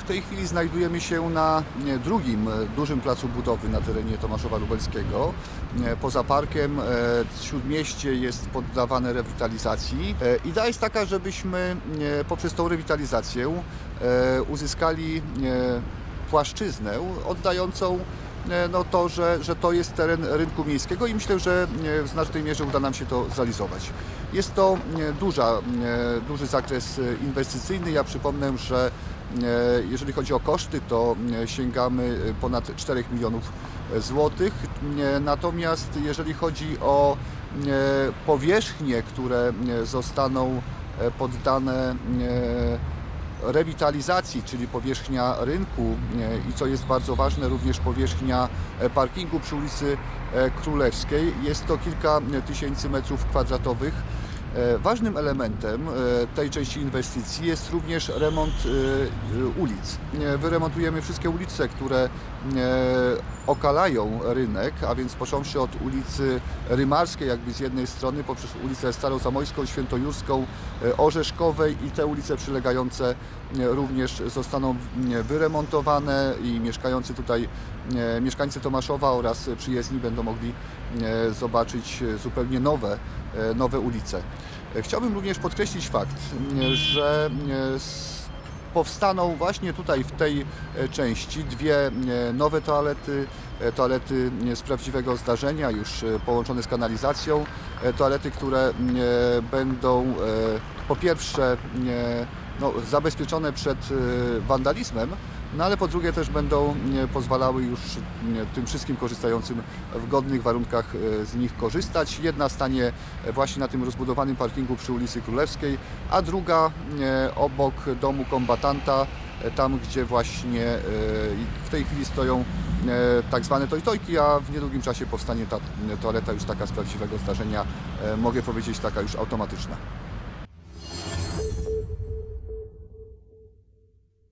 W tej chwili znajdujemy się na drugim e, dużym placu budowy na terenie Tomaszowa Lubelskiego. E, Poza parkiem e, śródmieście jest poddawane rewitalizacji. Idea jest taka, żebyśmy poprzez tą rewitalizację uzyskali płaszczyznę oddającą no to, że, że to jest teren rynku miejskiego i myślę, że e, w znacznej mierze uda nam się to zrealizować. Jest to e, duża, e, duży zakres e, inwestycyjny. Ja przypomnę, że e, jeżeli chodzi o koszty, to e, sięgamy e, ponad 4 milionów e, złotych. E, Natomiast jeżeli chodzi o e, powierzchnie, które e, zostaną e, poddane e, rewitalizacji, czyli powierzchnia rynku e, i co jest bardzo ważne, również powierzchnia e, parkingu przy ulicy e, Królewskiej. Jest to kilka tysięcy metrów kwadratowych. E, Ważnym elementem e, tej części inwestycji jest również remont e, ulic. Wyremontujemy wszystkie ulice, które okalają rynek, a więc począwszy od ulicy Rymarskiej, jakby z jednej strony, poprzez ulicę Starozamojską, Świętojurską, Orzeszkowej i te ulice przylegające również zostaną wyremontowane i mieszkający tutaj mieszkańcy Tomaszowa oraz przyjezdni będą mogli zobaczyć zupełnie nowe, nowe ulice. E, Chciałbym również podkreślić fakt, e, że e, powstaną właśnie tutaj w tej e, części dwie e, nowe toalety, e, toalety e, z prawdziwego zdarzenia, już e, połączone z kanalizacją, e, toalety, które e, będą e, po pierwsze e, no, zabezpieczone przed e, wandalizmem, no ale po drugie też będą pozwalały już tym wszystkim korzystającym w godnych warunkach e, z nich korzystać. Jedna stanie właśnie na tym rozbudowanym parkingu przy ulicy Królewskiej, a druga obok domu kombatanta, tam gdzie właśnie i w tej chwili stoją tak zwane tojtojki, a w niedługim czasie powstanie ta toaleta już taka z prawdziwego zdarzenia, e, mogę powiedzieć taka już automatyczna.